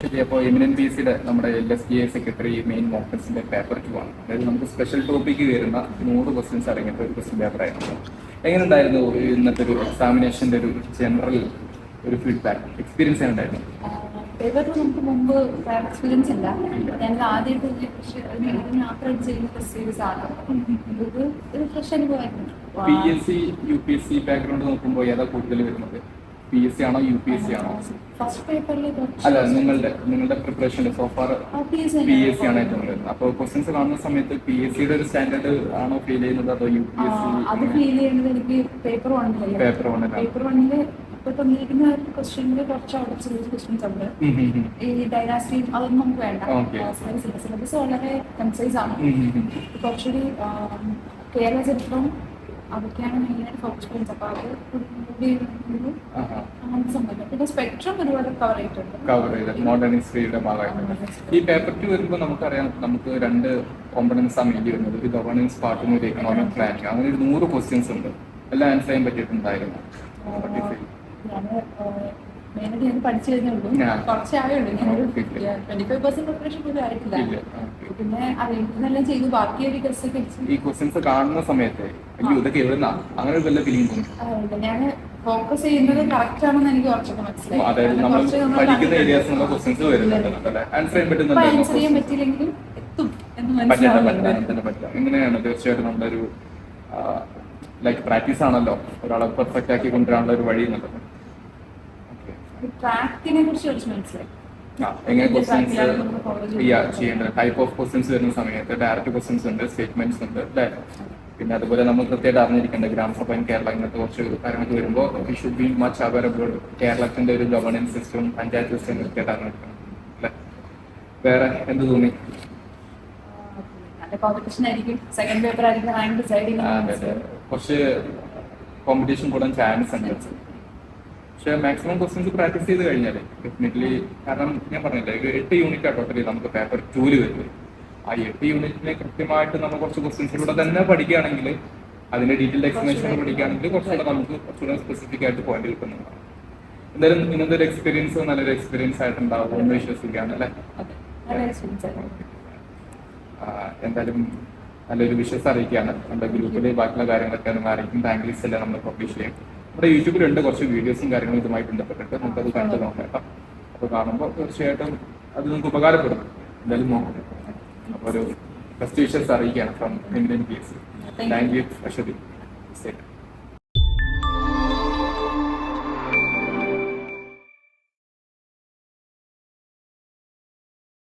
അപ്പോൾ എമിനൻ ബി സിയുടെ നമ്മുടെ L S B I secretary main മോക്കൻസിന്റെ paper two ആണ് അതായത് നമുക്ക് സ്പെഷ്യൽ ടോപ്പിക്ക് വരുന്ന നൂറ് ക്വസ്റ്റ്യൻസ് അടങ്ങിയിട്ട് ഒരു ക്വസ്റ്റ്യൻ പേപ്പർ ആയിരുന്നു. എങ്ങനെ ഉണ്ടായിരുന്നു ഇന്നത്തെ ഒരു എക്സാമിനേഷന്റെ ഒരു ജനറൽ ഒരു ഫീഡ്ബാക്ക് എക്സ്പീരിയൻസ് ഉണ്ടായിരുന്നു പേപ്പർ നമുക്ക് മുമ്പ് എക്സ്പീരിയൻസ് ഇല്ല. ഞങ്ങൾ ആദ്യമായിട്ട് യാത്ര ചെയ്യുന്ന സീരീസ് ആണ്. ഒരു ഫ്രഷ് അനുഭവമായിരുന്നു. P S C U P S C background നോക്കുമ്പോൾ ഏതാ കൂടുതൽ വരുന്നത്? പി എസ് സി ആണോ യു പി എസ് സി ആണോ? ഫസ്റ്റ് പേപ്പറിൽ അല്ല നിങ്ങളുടെ നിങ്ങളുടെ preparation so far P S C ആണ് ഏറ്റവും കൂടുതൽ. അപ്പോൾ ക്വസ്റ്റ്യൻസ് കാണുന്ന സമയത്ത് പി എസ് സിയുടെ ഒരു സ്റ്റാൻഡേർഡ് ആണോ ഫീൽ ചെയ്യുന്നത് അതോ യു പി എസ് അത് സി ഫീൽ ചെയ്യുന്നത് എനിക്ക് പേപ്പർ പേപ്പർ വണ്ണിൽ പേപ്പർ ഇപ്പൊ തന്നിരിക്കുന്ന ക്വസ്റ്റ്യനിൽ കുറച്ച് അവിടെ സിലബസ് ക്വസ്റ്റ്യൻസ് ഉണ്ട്. ഈ ഡൈനാസ്റ്റിയും അതൊന്നും നമുക്ക് വേണ്ട. സിലബസ് വളരെ കൺസൈസ് ആണ്. കുറച്ചുകൂടി കേരള ചരിത്രം അതൊക്കെയാണ് മെയിനായിട്ട് ഫോക്കസ് ചെയ്യുന്നത് അപ്പോൾ അത് അങ്ങനത്തെ സംഭവം പിന്നെ സ്പെക്ട്രം ഒരുപാട് കവർ ചെയ്തിട്ടുണ്ട്. കവർ ചെയ്ത് മോഡേൺ ഹിസ്റ്ററിയുടെ ഭാഗമായിട്ട്. ഈ പേപ്പർ ടു വരുമ്പോൾ നമുക്കറിയാം നമുക്ക് രണ്ട് കോമ്പണൻസ് ആണ് മെയിൻ വരുന്നത് ഒരു ഗവർണൻസ് പാർട്ടും ഒരു എക്കണോമിക് പ്ലാനിങ് അങ്ങനെ ഒരു നൂറ് ക്വസ്റ്റ്യൻസ് ഉണ്ട്. എല്ലാം ആൻസർ ചെയ്യാൻ പറ്റിയിട്ടുണ്ടായിരുന്നു. മെയിനായിട്ട് ഞാൻ പഠിച്ചു കഴിഞ്ഞേ ഉള്ളൂ. ആ. കുറച്ചേ ആയുള്ളൂ ഞാനൊരു Okay. Twenty five percent preparation പോലും ആയിട്ടില്ല. ഇല്ല Okay. പിന്നെ അറിയുന്നതെല്ലാം ചെയ്തു. ബാക്കി ഒരു ഗസ്റ്റ് ഒക്കെ അടിച്ചു ഈ ക്വസ്റ്റ്യൻസ് കാണുന്ന സമയത്ത് അയ്യോ ഇതൊക്കെ എഴുതുന്ന അങ്ങനെ ഒരു വല്ല ഫീലിംഗ് തോന്നി ഞാൻ ഫോക്കസ് ചെയ്യുന്നത് കറക്റ്റ് ആണെന്ന് എനിക്ക് കുറച്ചൊക്കെ മനസ്സിലായി. ആൻസർ ചെയ്യാൻ പറ്റിയില്ലെങ്കിലും എത്തും എന്ന് മനസ്സിലാവുന്നുണ്ട്. തീർച്ചയായിട്ടും നമ്മുടെ ഒരു ലൈക്ക് പ്രാക്ടീസ് ആണല്ലോ. ഒരാളെ പെർഫെക്റ്റ് ആക്കി കൊണ്ടുവരാനുള്ള ഒരു വഴി എന്നുള്ളത്. ട്രാക്കിനെ കുറിച്ച് കുറച്ച് മനസ്സിലായി. എങ്ങനെ ക്വസ്റ്റ്യൻസ് നമ്മൾ ചെയ്യേണ്ടത്. ടൈപ്പ് ഓഫ് ക്വസ്റ്റ്യൻസ് വരുന്ന സമയത്ത് ഡയറക്റ്റ് ക്വസ്റ്റ്യൻസ് ഉണ്ട് സ്റ്റേറ്റ്മെന്റ്സ് ഉണ്ട് അല്ലേ? പിന്നെ അതുപോലെ നമ്മൾ കൃത്യമായിട്ട് അറിഞ്ഞിരിക്കേണ്ട ഗ്രാമസഭയും കേരള ഇങ്ങനത്തെ കുറച്ച് കാര്യങ്ങൾക്ക് വരുമ്പോൾ we should be much aware about കേരളത്തിന്റെ ഒരു ഗവർണൻസ് സിസ്റ്റം പഞ്ചായത്ത് സിസ്റ്റം കൃത്യമായിട്ട് അറിഞ്ഞിരിക്കണം അല്ലേ? വേറെ എന്ത് തോന്നി. കുറച്ച് കോമ്പറ്റീഷൻ കൂടാൻ ചാൻസ് ഉണ്ട്. പക്ഷെ മാക്സിമം ക്വസ്റ്റ്യൻസ് പ്രാക്ടീസ് ചെയ്ത് കഴിഞ്ഞാൽ ഡെഫിനറ്റ്ലി കാരണം ഞാൻ പറഞ്ഞില്ലേ ഒരു എട്ട് യൂണിറ്റ് ആ ടോട്ടലി നമുക്ക് പേപ്പർ ടൂൽ വരുന്നത്. ആ എട്ട് യൂണിറ്റിനെ കൃത്യമായിട്ട് നമ്മൾ കുറച്ച് ക്വസ്റ്റ്യൻസിലൂടെ തന്നെ പഠിക്കുകയാണെങ്കിൽ അതിന്റെ ഡീറ്റെയിൽ എക്സ്പ്ലനേഷൻ പഠിക്കുകയാണെങ്കിൽ കുറച്ചുകൂടെ നമുക്ക് കുറച്ചുകൂടെ സ്പെസിഫിക് ആയിട്ട് പോയിന്റ് കിട്ടുന്നുണ്ടാവും എന്തായാലും ഇന്നത്തെ ഒരു എക്സ്പീരിയൻസ് നല്ലൊരു എക്സ്പീരിയൻസ് ആയിട്ടുണ്ടാവും എന്ന് വിശ്വസിക്കുകയാണ് അല്ലേ? എന്തായാലും നല്ലൊരു വിശ്വസ് അറിയിക്കുകയാണ്. നമ്മുടെ ഗ്രൂപ്പിലെ ബാക്കിയുള്ള കാര്യങ്ങളൊക്കെ അറിയിക്കും. ബാങ്ക് ലിസ്റ്റ് എല്ലാം നമ്മൾ പബ്ലിഷ് ചെയ്യും. നമ്മുടെ യൂട്യൂബിലുണ്ട് കുറച്ച് വീഡിയോസും കാര്യങ്ങളും ഇതുമായി ബന്ധപ്പെട്ടിട്ട്. നമുക്കത് കണ്ടു നോക്കാം അപ്പോൾ കാണുമ്പോൾ തീർച്ചയായിട്ടും അത് നിങ്ങൾക്ക് ഉപകാരപ്പെടും. എന്തായാലും നോക്കാം. അപ്പോൾ ഒരു ഫസ്റ്റ് വിഷസ് അറിയിക്കുകയാണ് from Indian P S thank you Ashwathi